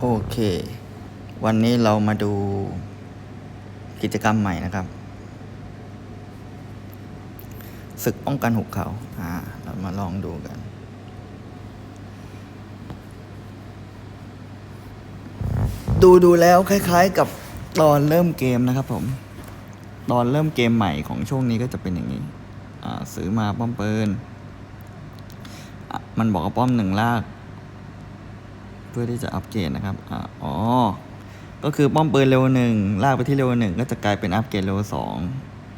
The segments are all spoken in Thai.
โอเค วันนี้เรามาดูกิจกรรมใหม่นะครับ ศึกป้องกันหุบเขา อ่า เรามาลองดูกัน ดูดูแล้วคล้ายๆกับตอนเริ่มเกมนะครับผม ตอนเริ่มเกมใหม่ของช่วงนี้ก็จะเป็นอย่างนี้ อ่า ซื้อมาป้อมปืน มันบอกว่าป้อมหนึ่งลาก เพื่อที่จะอัปเกรดนะครับอ๋อ ก็คือป้อมปืนเร็วหนึ่งลากไปที่เร็วหนึ่งก็จะกลายเป็นอัปเกรดเร็วสอง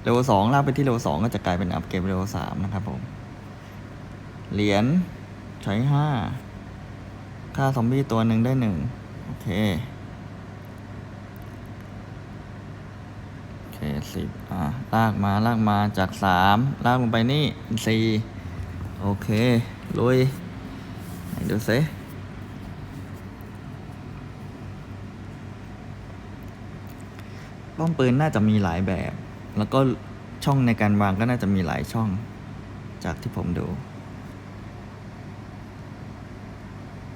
เร็วสองลากไปที่เร็วสองก็จะกลายเป็นอัปเกรดเร็วสามนะครับผม เหรียญใช้ห้าค่าซอมบี้ตัวหนึ่งได้หนึ่งโอเคโอเคสิบอะลากมาลากมาจากสามลากลงไปนี่สี่โอเคลุยไหนดูซิ ป้อมปืนน่าจะมีหลายแบบ แล้วก็ช่องในการวางก็น่าจะมีหลายช่อง จากที่ผมดู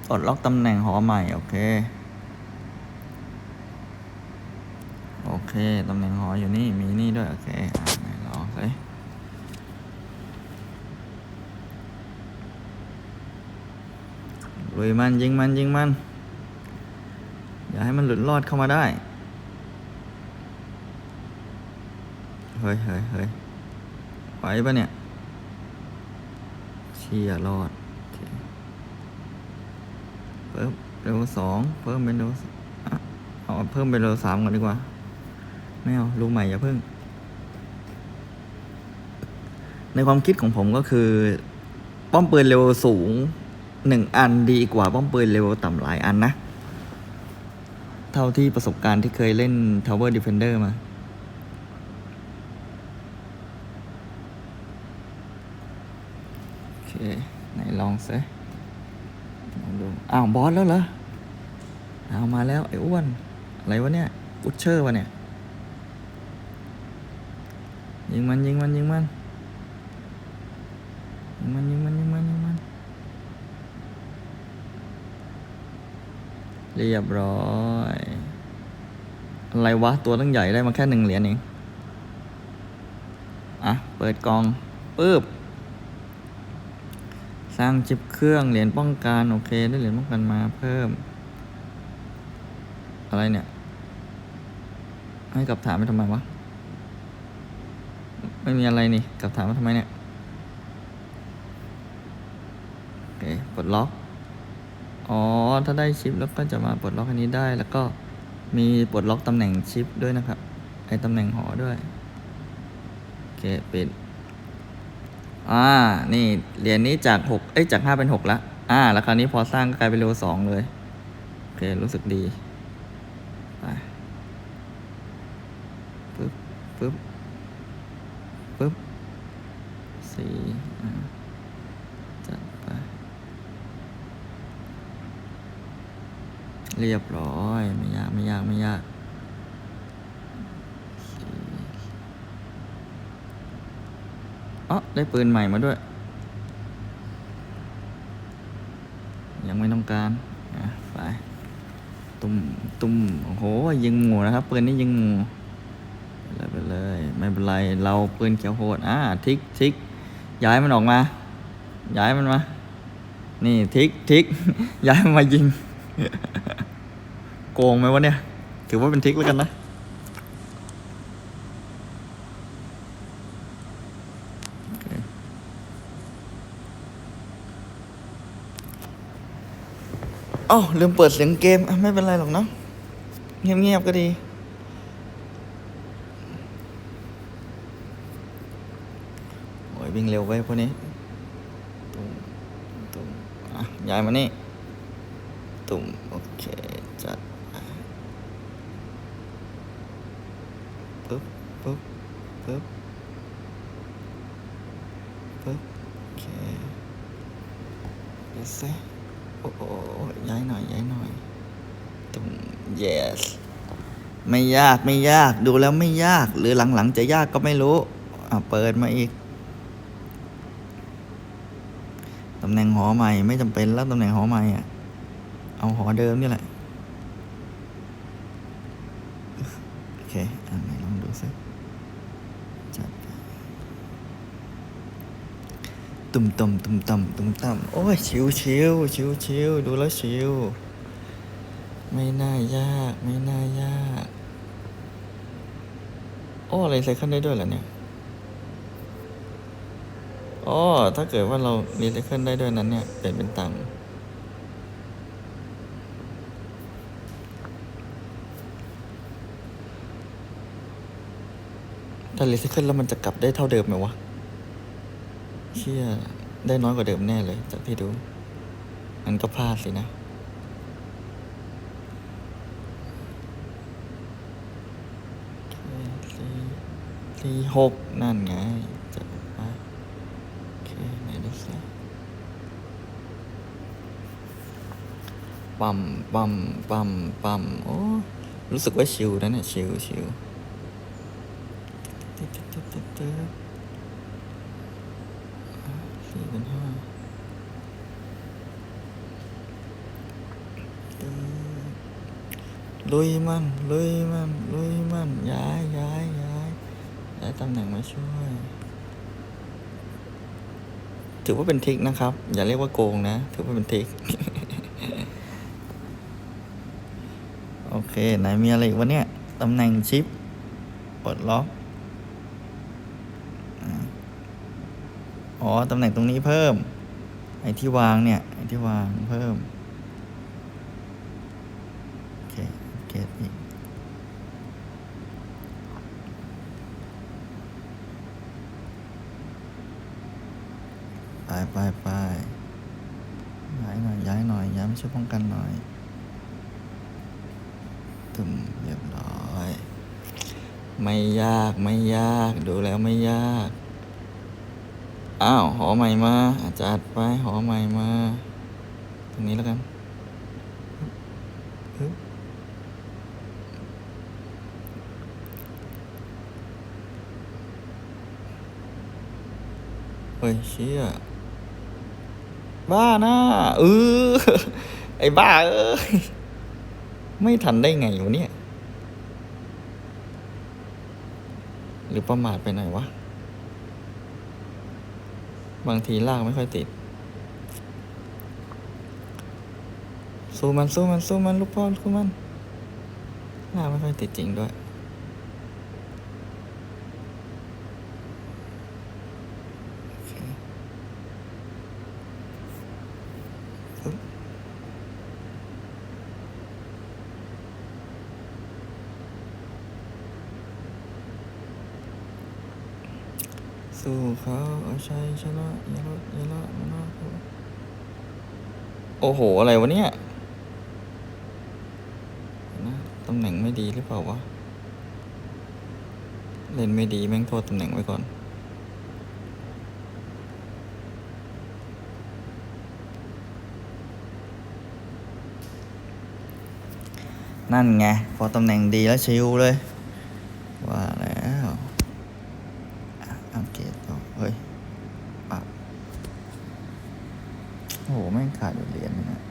ปลดล็อกตำแหน่งหอใหม่ โอเค โอเค ตำแหน่งหออยู่นี่ มีนี่ด้วย โอเคอะไหนลองสิลุยมันยิงมันยิงมัน อย่าให้มันหลุดรอดเข้ามาได้ เฮ้ยเฮ้ยเฮ้ยไหวปะเนี่ยเชียรอดโอเคเพิ่มเร็วสองเพิ่มเป็นเร็วอะเอาเพิ่มเป็นเร็วสามก่อนดีกว่า ไม่เอาลูกใหม่อย่าเพิ่ง ในความคิดของผมก็คือ ป้อมปืนเร็วสูงหนึ่งอันดีกว่าป้อมปืนเร็วต่ำหลายอันนะ เท่าที่ประสบการณ์ที่เคยเล่น Tower Defender มา โอเค ไหนลองซิลองดู อ้าวบอสแล้วเหรอ เอามาแล้วไอ้อ้วน อะไรวะเนี่ยอุชเชอร์วะเนี่ย ยิงมันยิงมันยิงมันยิงมันยิงมันยิงมันยิงมัน เรียบร้อยอะไรวะ ตัวตั้งใหญ่ได้มาแค่หนึ่งเหรียญเอง อะ เปิดกองปึ๊บ ร้างชิปเครื่องเหรียญป้องกันโอเคได้เหรียญป้องกันมาเพิ่ม อะไรเนี่ย ให้กลับถามไปทำไมวะ ไม่มีอะไรนี่กลับถามว่าทำไมเนี่ยโอเคปลดล็อก อ๋อ ถ้าได้ชิปแล้วก็จะมาปลดล็อกอันนี้ได้ แล้วก็มีปลดล็อกตำแหน่งชิปด้วยนะครับ ไอตำแหน่งหอด้วย โอเค ปิด อ่า นี่เหรียญนี้จากหกเอ้ย จากห้าเป็นหกละ อ่า แล้วคราวนี้พอสร้างก็กลายเป็นเร็วสองเลย โอเค รู้สึกดีไปปึ๊บปึ๊บปึ๊บสี่จัดไป เรียบร้อย ไม่ยาก ไม่ยาก ไม่ยากสี่อ๋อ ได้ปืนใหม่มาด้วย ยังไม่ต้องการอะไปตุ้มตุ้มโอ้โหยิงหมูนะครับปืนนี้ยิงหมูไปเลยไปเลยไม่เป็นไรเราปืนเขียวโหดอ่าทิกทิกย้ายมันออกมา ย้ายมันมา นี่ทิกทิกย้ายมันมายิง โกงไหมวะเนี่ย ถือว่าเป็นทิกแล้วกันนะ โอเค อ้าลืมเปิดเสียงเกมไม่เป็นไรหรอกเนาะเงียบๆก็ดี โอ้ยวิ่งเร็วไว้พวกนี้ตุ่มตุ่มอะย้ายมานี่ ตุ่มโอเค จัดปึ๊บปึ๊บปึ๊บปึ๊บโอเคเดี๋ยวซิ โอ้โหย้ายหน่อยย้ายหน่อยตรง yes ไม่ยากไม่ยากดูแล้วไม่ยาก หรือหลังๆจะยากก็ไม่รู้อะเปิดมาอีกตำแหน่งหอใหม่ไม่จำเป็นแล้วตำแหน่งหอใหม่อะเอาหอเดิมนี่แหละ เคอันไหนลองดูสิจัดไป ตุ่มต่ำตุ่มต่ำตุ่มต่ำโอ้ยชิวชิวชิวชิวดูแล้วชิวไม่น่ายากไม่น่ายากโอ้อะไรใส่ขึ้นได้ด้วยเหรอเนี่ยอ๋อถ้าเกิดว่าเรารีไซเคิลได้ด้วยนั้นเนี่ยเปลี่ยนเป็นตังค์ถ้ารีไซเคิลแล้วมันจะกลับได้เท่าเดิมไหมวะ เชี่ยได้น้อยกว่าเดิมแน่เลยจากที่ดูมันก็พลาดสินะ สี่สี่หกนั่นไงจะมาโอเคไหนดูสิปั๊มปั๊มปั๊มปั๊มโอ้ รู้สึกว่าชิวนะเนี่ย ชิวชิวตึ๊ดตึ๊ดตึ๊ดตึ๊ด สี่เป็นห้าลุยมันลุยมันลุยมันย้ายย้ายย้ายย้ายตำแหน่งมาช่วย ถือว่าเป็นทิกนะครับ อย่าเรียกว่าโกงนะ ถือว่าเป็นทิก โอเค ไหนมีอะไรอีกวะเนี่ยตำแหน่งชิปปลดล็อกอ่า อ๋อ ตำแหน่งตรงนี้เพิ่ม ไอ้ที่วางเนี่ย ไอ้ที่วางเพิ่ม โอเคเกตอีกไปไปไปย้ายหน่อย ย้ายหน่อย ย้ายมาช่วยป้องกันหน่อยตึมเรียบร้อย ไม่ยาก ไม่ยาก ดูแล้วไม่ยาก อ้าว หอใหม่มาอาจัดไปหอใหม่มา ตรงนี้แล้วกันเฮ้ยเชี่ยบ้านะเออไอ้บ้าเอ้ยไม่ทันได้ไงวะเนี่ย หรือประมาทไปหน่อยวะ บางทีลากไม่ค่อยติด สู้มันสู้มันสู้มันลูกพ่อสู้มันลากไม่ค่อยติดจริงด้วย โอเคปึ๊บ สู้เขาเอาชัยชนะยาลดยาละมันนะโอ้โห อะไรวะเนี่ยนะตำแหน่งไม่ดีหรือเปล่าวะ เล่นไม่ดีแม่งโทษตำแหน่งไว้ก่อนนั่นไง พอตำแหน่งดีแล้วชิวเลย ว่าแล้วอะอัปเกรดต่อเฮ้ยปรับโอ้โห แม่ง ขาดอยู่เหรียญนึงนะ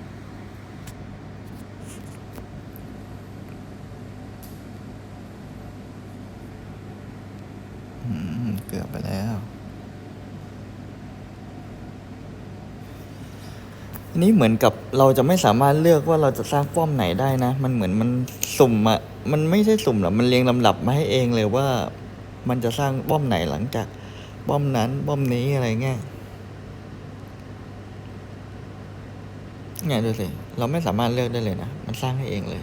เกือบไปแล้ว อันนี้เหมือนกับเราจะไม่สามารถเลือกว่าเราจะสร้างป้อมไหนได้นะ มันเหมือนมันสุ่มอะมันไม่ใช่สุ่มหรอกมันเรียงลำดับมาให้เองเลยว่า มันจะสร้างป้อมไหนหลังจากป้อมนั้นป้อมนี้อะไรเงี้ย เนี่ยดูสิ เราไม่สามารถเลือกได้เลยนะ มันสร้างให้เองเลย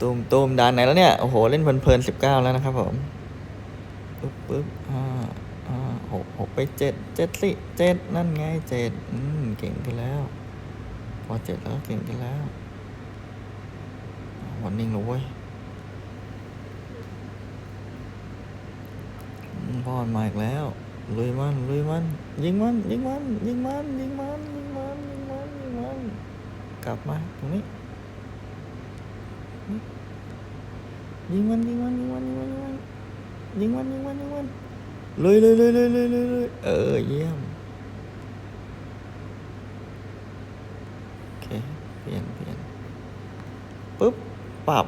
ตูมตูมด่านไหนแล้วเนี่ย โอ้โห เล่นเพลินๆสิบเก้าแล้วนะครับผมปึ๊บปึ๊บอ่าอ่าหกหกไปเจ็ดเจ็ดสิเจ็ดนั่นไงเจ็ดอืม เก่งขึ้นแล้ว พอเจ็ดแล้วเก่งขึ้นแล้ววันนิ่งแล้วเว้ย พอดมาอีกแล้วลุยมันลุยมันยิงมันยิงมันยิงมันยิงมันยิงมันยิงมันยิงมันกลับมาตรงนี้ยิงมันยิงมันยิงมันยิงมันยิงมันยิงมันยิงมันลุยลุยลุยลุยลุยลุยลุยเออเยี่ยมโอเคเปลี่ยนเปลี่ยนปุ๊บปรับ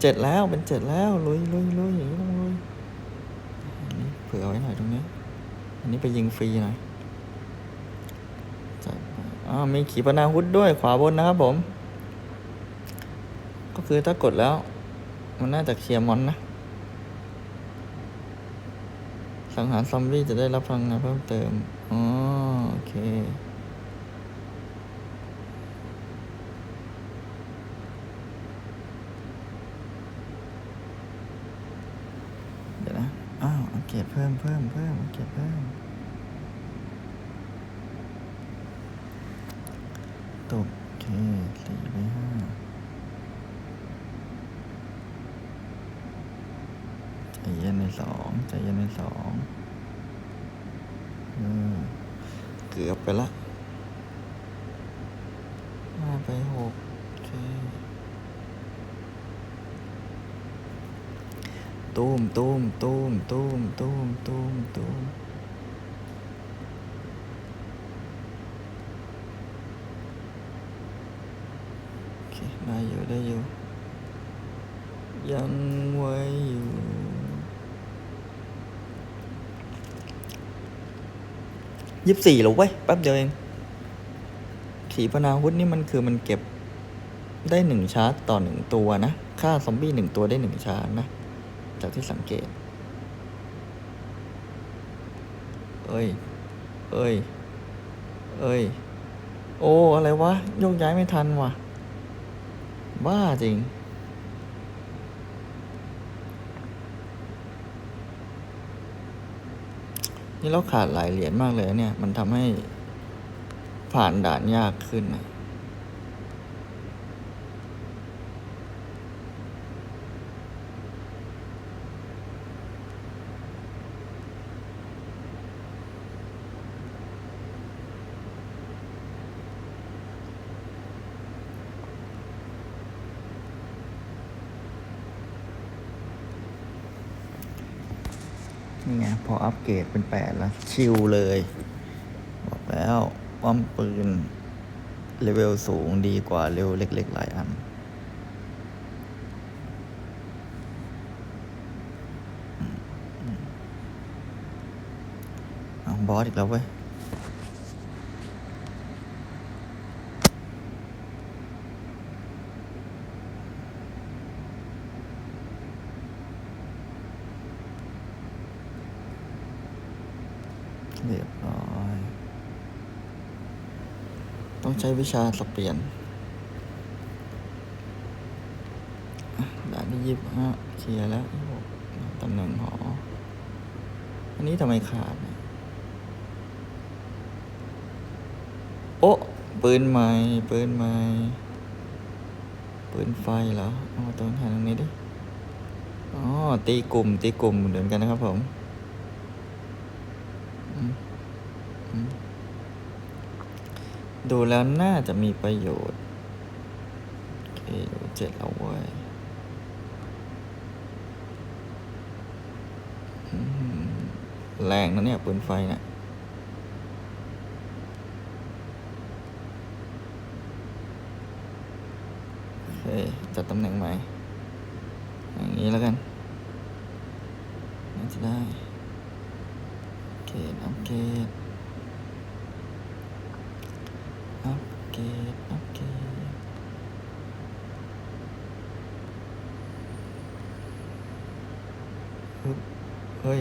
เจ็ดแล้วเป็นเจ็ดแล้วลุยลุยลุยอย่างนี้ต้องลุยอันนี้เผื่อไว้หน่อยตรงนี้ อันนี้ไปยิงฟรีหน่อยจัดอ้าวมีขีปนาวุธด้วยขวาบนนะครับผม ก็คือถ้ากดแล้ว มันน่าจะเคลียร์มอนนะสังหารซอมบี้จะได้รับพลังงานเพิ่มเติมอ๋อโอเค เดี๋ยวนะ อ้าวอัง เกตเพิ่มเพิ่มเพิ่มเกตเพิ่มตกเคสี่ไปห้าใจเย็นในสองใจเย็นในสองเออเกือบไปละห้าไปหกโอเค ตูมตูมตูมตูมตูมตูมตูมโอเคได้อยู่ได้อยู่ ยังไว้อยู่ ยี่สิบสี่หรอเว้ย แป๊บเดียวเอง ขีปนาวุธนี่มันคือมันเก็บได้หนึ่งชาร์จต่อหนึ่งตัวนะฆ่าซอมบี้หนึ่งตัวได้หนึ่งชาร์จนะ จากที่สังเกต เอ้ย เอ้ย เอ้ย โอ้ อะไรวะโยกย้ายไม่ทันว่ะ บ้าจริง นี่เราขาดหลายเหรียญมากเลยเนี่ย มันทำให้ผ่านด่านยากขึ้นนะ นี่ไง พออัปเกรดเป็นแปดแล้ว ชิลเลย บอกแล้วป้อมปืนเลเวลสูงดีกว่าเร็วเล็ก ๆ หลายอันเอบอสอีกแล้วเว้ย เรียบร้อย ต้องใช้วิชาสเปลี่ยนด่านที่ยิบห้าเคลียร์แล้วตำแหน่งหอ อันนี้ทำไมขาดเนี่ยโอ้ปืนใหม่ ปืนใหม่ ปืนไฟเหรอเอาตัวหาตรงนี้ดิ อ๋อ ตีกลุ่ม ตีกลุ่มเหมือนกันนะครับผมอืมอืม ดูแล้วน่าจะมีประโยชน์ โอเคเดี๋ยวเจ็ดแล้วเว้ยแรงนะเนี่ยปืนไฟเนะี่ยโอเคจัดตำแหน่งใหม่ อย่างนี้แล้วกันน่าจะได้ เกรดอัปเกรดอัปเกรดอัปเกรดฮึบเฮ้ย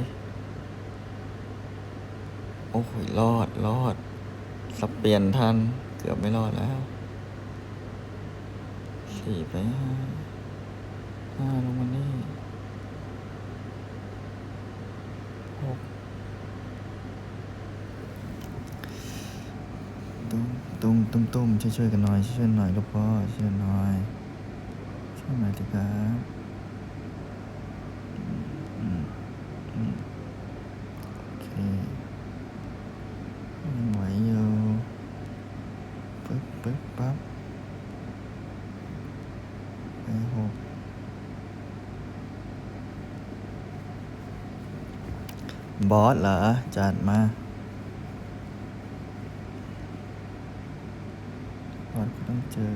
โอ้โห รอดรอดสับเปลี่ยนทัน เกือบไม่รอดแล้วสี่ไปห้าห้าลงมานี่หกตุ้มตุ้มตุ้มตุ้มช่วยช่วยๆกันหน่อยช่วยๆหน่อยลูกพ่อช่วยหน่อยช่วยหน่อยสิครับอืมอืมโอเคยังไหวอยู่ปึ๊บปึ๊บปั๊บไปหก บอสเหรอ จัดมาบอสก็ต้องเจอ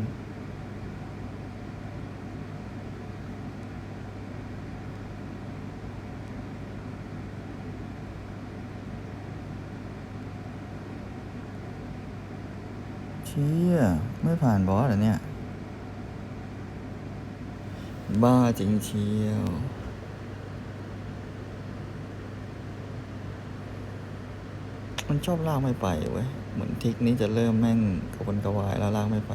เชี่ย ไม่ผ่านบอสเหรอเนี่ย บ้าจริงเชียว มันชอบลากไม่ไปเว้ย เหมือนทิกนี้จะเริ่มแม่งกระวนกระวายแล้วลากไม่ไป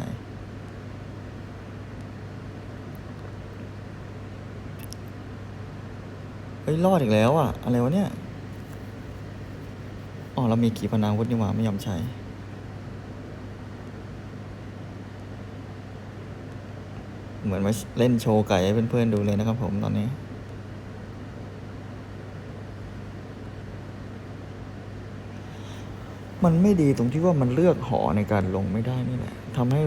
เฮ้ย รอดอีกแล้วอะ อะไรวะเนี่ย อ๋อ เรามีขีปนาวุธนี่หว่าไม่ยอมใช้เหมือนมาเล่นโชว์ไก่ให้เพื่อนๆดูเลยนะครับผมตอนนี้ มันไม่ดีตรงที่ว่ามันเลือกหอในการลงไม่ได้นี่แหละทำให้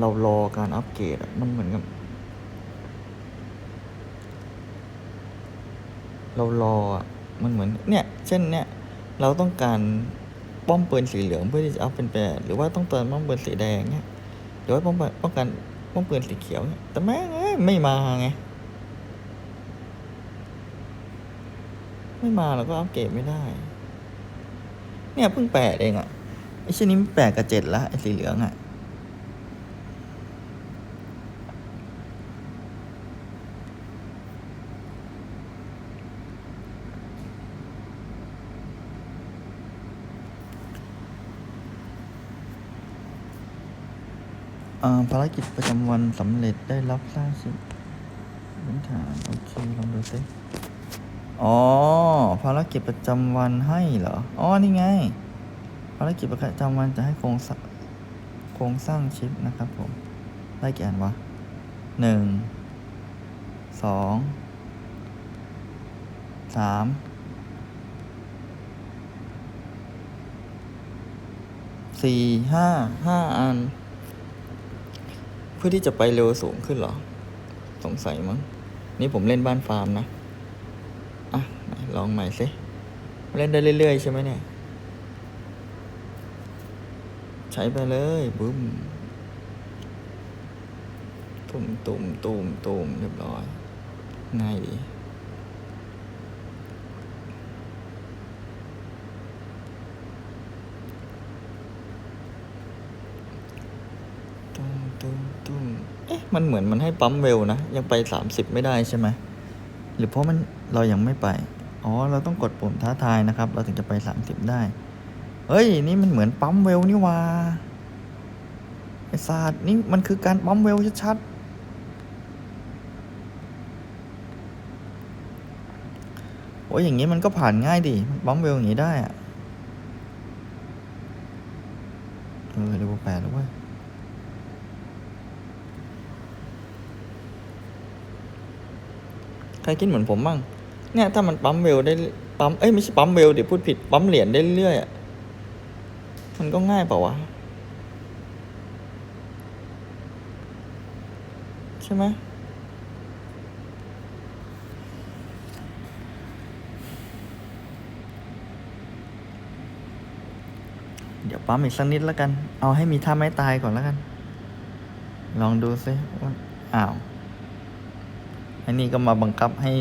เรารอการอัปเกรดอะมันเหมือนกับ เรารออะมันเหมือนเนี่ย เช่นเนี่ย เราต้องการป้อมปืนสีเหลืองเพื่อที่จะอัพเป็นแปดหรือว่าต้องเติมป้อมปืนสีแดงเนี่ยหรือว่าป้องกันป้องกันป้อมปืนสีเขียวเนี่ยแต่แม่งไม่มาไงไม่มาเราก็อัปเกรดไม่ได้ เนี่ยเพิ่งแปดเองอะไอ้ชิ้นนี้แปดกับเจ็ดละไอ้สีเหลืองอะอ่าภารกิจประจำวันสำเร็จได้รับสร้างชิ้นพื้นฐาน โอเค ลองดูสิ อ๋อ ภารกิจประจำวันให้เหรอ อ๋อ นี่ไง ภารกิจประจำวันจะให้โครงสร้างโครงสร้างชิปนะครับผม ได้กี่อันวะหนึ่ง สอง สาม สี่ ห้า ห้าอัน เพื่อที่จะไปเร็วสูงขึ้นเหรอ สงสัยมั้ง นี่ผมเล่นบ้านฟาร์มนะ อะลองใหม่สิเล่นได้เรื่อยๆใช่ไหมเนี่ย ใช้ไปเลยบึ้มตุ่มตุ่มตุ่มตุ่มเรียบร้อย ง่ายดีตุ้มตุ้มตุ้มเอ๊ะ มันเหมือนมันให้ปั๊มเวลนะ ยังไปสามสิบไม่ได้ใช่ไหม หรือเพราะมันเรายังไม่ไป อ๋อ เราต้องกดปุ่มท้าทายนะครับ เราถึงจะไปสามสิบได้ เฮ้ย นี่มันเหมือนปั๊มเวลนี่ว่าไอ้ศาสตร์นี่มันคือการปั๊มเวลชัดๆ โอ้ยอย่างงี้มันก็ผ่านง่ายดิปั๊มเวลอย่างงี้ได้อะเออเลเวลแปดแล้วเว้ย ใครคิดเหมือนผมบ้างเนี่ยถ้ามันปั๊มเวลได้ปั๊มเอ้ยไม่ใช่ปั๊มเวลเดี๋ยวพูดผิดปั๊มเหรียญได้เรื่อยอะมันก็ง่ายเปล่าวะใช่ไหมเดี๋ยวปั๊มอีกสักนิดแล้วกัน เอาให้มีท่าไม้ตายก่อนแล้วกัน ลองดูซิว่าอ้าว อันนี้ก็มาบังคับให้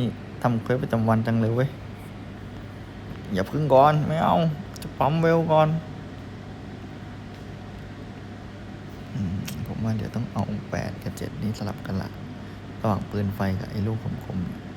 ทำเควสประจำวันจังเลยเว้ย อย่าพึ่งก่อนไม่เอา จะปั๊มเวลก่อนผมว่าเดี๋ยวต้องเอาแปดกับเจ็ดนี้สลับกันละระหว่างปืนไฟกับไอ้ลูกคมๆ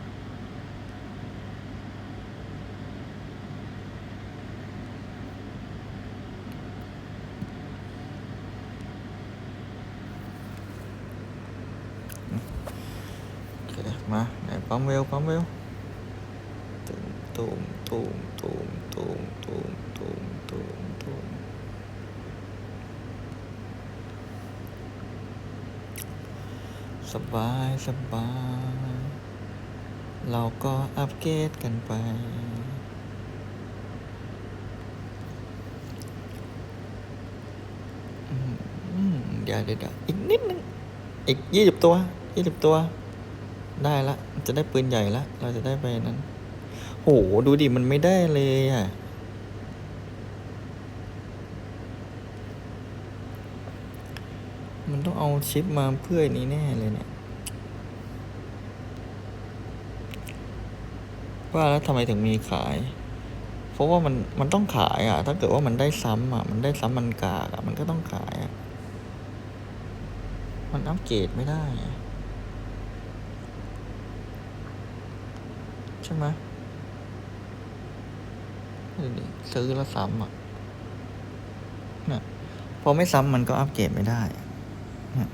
สบายสบาย เราก็อัปเกรดกันไปอืมเดี๋ยวเดี๋ยวเดี๋ยวอีกนิดนึง อีกยี่สิบตัวยี่สิบตัว ได้ละ จะได้ปืนใหญ่ละ เราจะได้ไปนั้น โห ดูดิ มันไม่ได้เลยอะ มันต้องเอา ชิปมาเพื่ออนี้แน่เลยเนี่ย ว่าแล้วทำไมถึงมีขาย เพราะว่ามันมันต้องขายอะ ถ้าเกิดว่ามันได้ซ้ำอะ มันได้ซ้ำมันกากอะ มันก็ต้องขายอะ มันอัปเกรดไม่ได้ ใช่ไหมซื้อแล้วซ้ำอะเนี่ยพอไม่ซ้ำมันก็อัปเกรดไม่ได้ อะ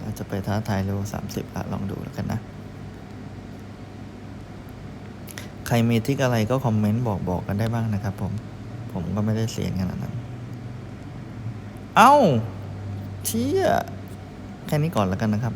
เราจะไปท้าทายเร็วสามสิบละลองดูแล้วกันนะ ใครมีทิกอะไรก็คอมเมนต์บอกบอกกันได้บ้างนะครับผม ผมก็ไม่ได้เสียงขนาดนั้น เอ้าเชี่ยแค่นี้ก่อนแล้วกันนะครับ